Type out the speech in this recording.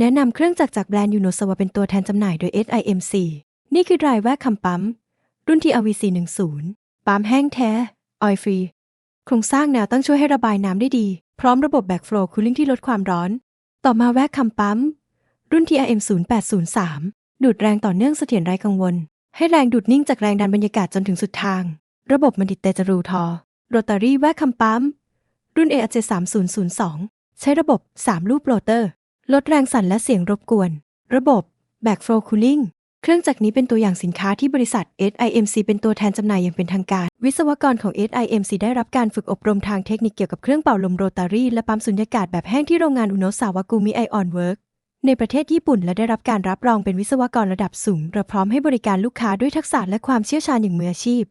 แนะนำเครื่องจักรจากแบรนด์ยูโนสวาเป็นตัวแทนจำหน่ายโดย SIMC นี่คือ Dry Vac คำปั๊ม รุ่น TRV410 ปั๊มแห้งแท้ ออยฟรี โครงสร้างแนวตั้งช่วยให้ระบายน้ำได้ดี พร้อมระบบ Backflow Cooling ที่ลดความร้อน ต่อมาแวกคำปั๊ม รุ่น TRM0803 ดูดแรงต่อเนื่องเสถียรไร้กังวล ให้แรงดูดนิ่งจากแรงดันบรรยากาศจนถึงสุดทาง ระบบมันดิตเตจรูทอโรตารี่แวกคำปั๊ม รุ่น ARJ3002 ใช้ระบบ 3 ลูปโรเตอร์ ลดแรงสั่นและเสียงรบกวน ระบบ Backflow Cooling เครื่องจักรนี้เป็นตัวอย่างสินค้าที่บริษัท SIMC เป็นตัวแทนจำหน่ายอย่างเป็นทางการ วิศวกรของ SIMC ได้รับการฝึกอบรมทางเทคนิคเกี่ยวกับเครื่องเป่าลมโรตารี่และปั๊มสุญญากาศแบบแห้งที่โรงงานอุโนสาวากุมิไอออนเวิร์กในประเทศญี่ปุ่นและได้รับการรับรองเป็นวิศวกรระดับสูงเราพร้อมให้บริการลูกค้าด้วยทักษะและความเชี่ยวชาญอย่างมืออาชีพ